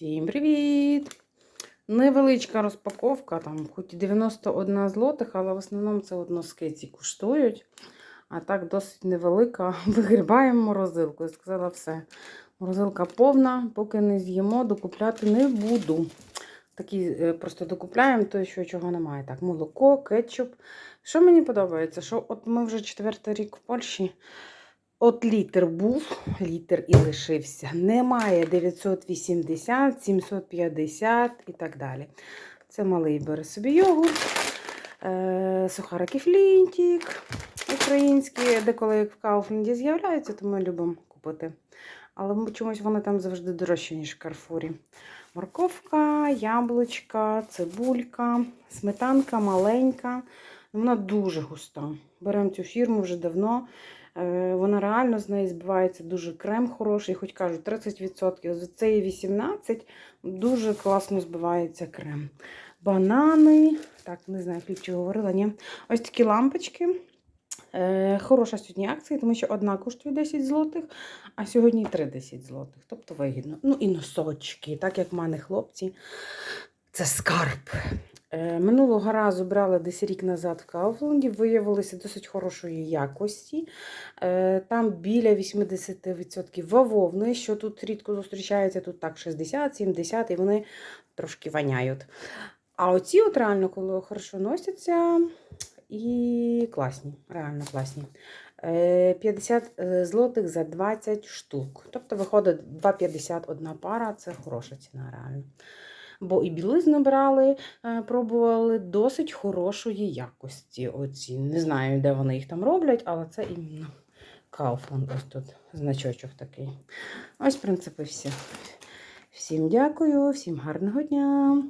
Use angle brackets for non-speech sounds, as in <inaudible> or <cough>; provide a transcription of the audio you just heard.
Всім привіт! Невеличка розпаковка, там, хоч 91 злотих, але в основному це от носки ці коштують. А так досить невелика. <laughs> Вигрібаємо морозилку. Я сказала все. Морозилка повна, поки не з'їмо, докупляти не буду. Такі е, просто докупляємо, то що чого немає. Так, молоко, кетчуп. Що мені подобається? Що от ми вже четвертий рік в Польщі. От літр був, літр і лишився. Немає 980, 750 і так далі. Це малий бере собі йогурт, е, сухарики флінтік українські, деколи в Кауфленді з'являються, то ми любимо купити. Але чомусь вони там завжди дорожчі, ніж в Карфурі. Морковка, яблучка, цибулька, сметанка маленька. Вона дуже густа. Беремо цю фірму вже давно. Е, Вона реально з неї збивається дуже крем хороший, хоч кажу, 30%. За це 18 дуже класно збивається крем. Банани, так, не знаю, хлібчик говорила, ні. Ось такі лампочки. Е, Хороша сьогодні акція, тому що одна коштує 10 злотих, а сьогодні 3 10 злотих. Тобто вигідно. Ну і носочки, так як в мене хлопці. Це скарб. Е, Минулого разу брали десь рік назад в Кауфленді, виявилися досить хорошої якості. Е, Там біля 80% вовни, що тут рідко зустрічається, тут так 60-70, і вони трошки воняють. А оці от реально коли хорошо носяться і класні, реально класні. Е, 50 злотих за 20 штук. Тобто виходить 2,50 одна пара, це хороша ціна реально. Бо і білизну брали, е, пробували досить хорошої якості. Оці. Не знаю, де вони їх там роблять, але це іменно Kaufland. Ось тут значочок такий. Ось, в принципі, все. Всім дякую, всім гарного дня.